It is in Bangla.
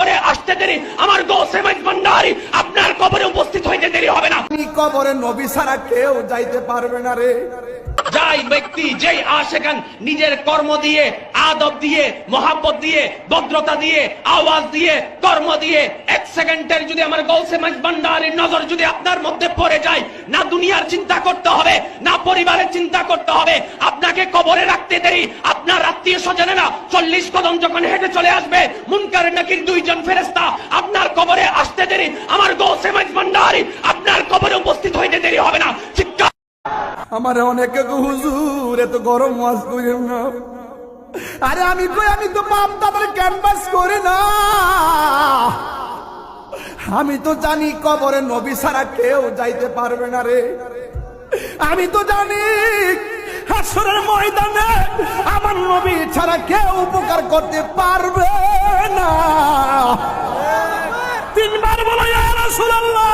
করে আসতে দেরি। আমার গৌসে ভান্ডারি। আপনার কবরে উপস্থিত হইতে দেরি হবে না। এই কবরে নবী ছাড়া কেউ যাইতে পারবে না রে। যাই ব্যক্তি যেই আশেখান নিজের কর্ম দিয়ে আদব দিয়ে মহাব্বত দিয়ে ভদ্রতা দিয়ে আওয়াজ দিয়ে কর্ম দিয়ে এক সেকেন্ডের যদি আমার গৌসে ভান্ডারির নজর যদি আপনার মধ্যে পড়ে যায় না দুনিয়ার চিন্তা করতে হবে না পরিবারের চিন্তা করতে হবে আপনাকে কবরে রাখতে দেরি আত্মীয় স্বজনেরা চল্লিশ কদম যখন হেঁটে চলে আসবে, মুনকার নাকির দুইজন ফেরেস্তা আপনার কবরে আসতে দেরি, আমার গৌসে আপনার কবরে উপস্থিত হইতে দেরি হবে না। আমার অনেকে হুজুর, এত গরম ওয়াজ করেন না। আরে আমি কই, আমি তো বাপ দাদার ক্যানভাস করে না। আমি তো জানি কবরে নবী ছাড়া কেউ যাইতে পারবে না রে। আমি তো জানি হাসরের ময়দানে আমার ছাড়া কেউ উপকার করতে পারবে না। তিনবার বলো রাসূলুল্লাহ।